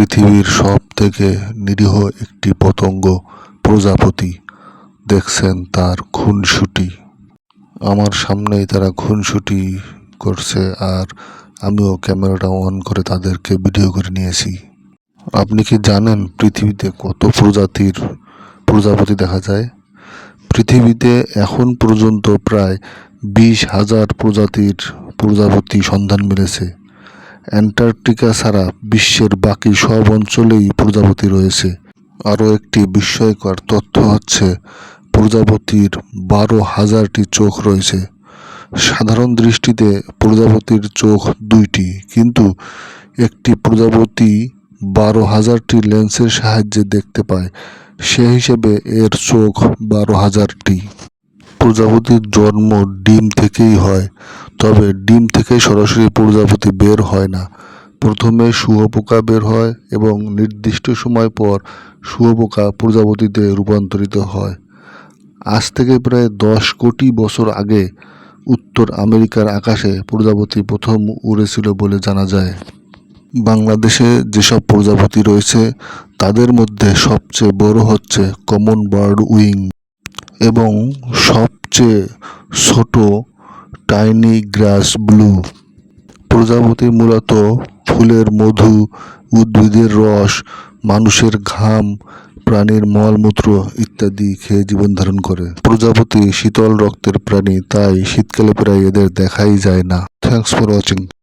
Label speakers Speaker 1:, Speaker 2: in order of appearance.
Speaker 1: পৃথিবীর সব থেকে নিরীহ একটি পতঙ্গ প্রজাপতি। দেখছেন তার খুনসুটি। আমার সামনেই তারা খুনসুটি করছে আর আমিও ক্যামেরাটা অন করে তাদেরকে ভিডিও করে নিয়েছি। আপনি কি জানেন পৃথিবীতে কত প্রজাতির প্রজাপতি দেখা যায়? পৃথিবীতে এখন পর্যন্ত প্রায় বিশ হাজার প্রজাতির প্রজাপতি সন্ধান মিলেছে। অ্যান্টার্কটিকা ছাড়া বিশ্বের বাকি সব অঞ্চলেই প্রজাপতি রয়েছে। আরও একটি বিস্ময়কর তথ্য হচ্ছে, প্রজাপতির বারো হাজারটি চোখ রয়েছে। সাধারণ দৃষ্টিতে প্রজাপতির চোখ দুইটি, কিন্তু একটি প্রজাপতি বারো হাজারটি লেন্সের সাহায্যে দেখতে পায়, সে হিসেবে এর চোখ বারো হাজারটি। প্রজাপতির জন্ম ডিম থেকেই হয়। তবে ডিম থেকে সরাসরি প্রজাপতি বের হয় না। প্রথমে শুয়োপোকা বের হয় এবং নির্দিষ্ট সময় পর শুয়োপোকা প্রজাপতিতে রূপান্তরিত হয়। আজ থেকে প্রায় দশ কোটি বছর আগে উত্তর আমেরিকার আকাশে প্রজাপতি প্রথম উড়েছিল বলে জানা যায়। বাংলাদেশে যেসব প্রজাপতি রয়েছে, তাদের মধ্যে সবচেয়ে বড় হচ্ছে কমন বার্ড উইং এবং সবচেয়ে ছোট টাইনি গ্রাস ব্লু। প্রজাপতি মূলত ফুলের মধু, উদ্ভিদের রস, মানুষের ঘাম, প্রাণীর মলমূত্র ইত্যাদি খেয়ে জীবন ধারণ করে। প্রজাপতি শীতল রক্তের প্রাণী, তাই শীতকালে প্রায় এদের দেখাই যায় না। Thanks for watching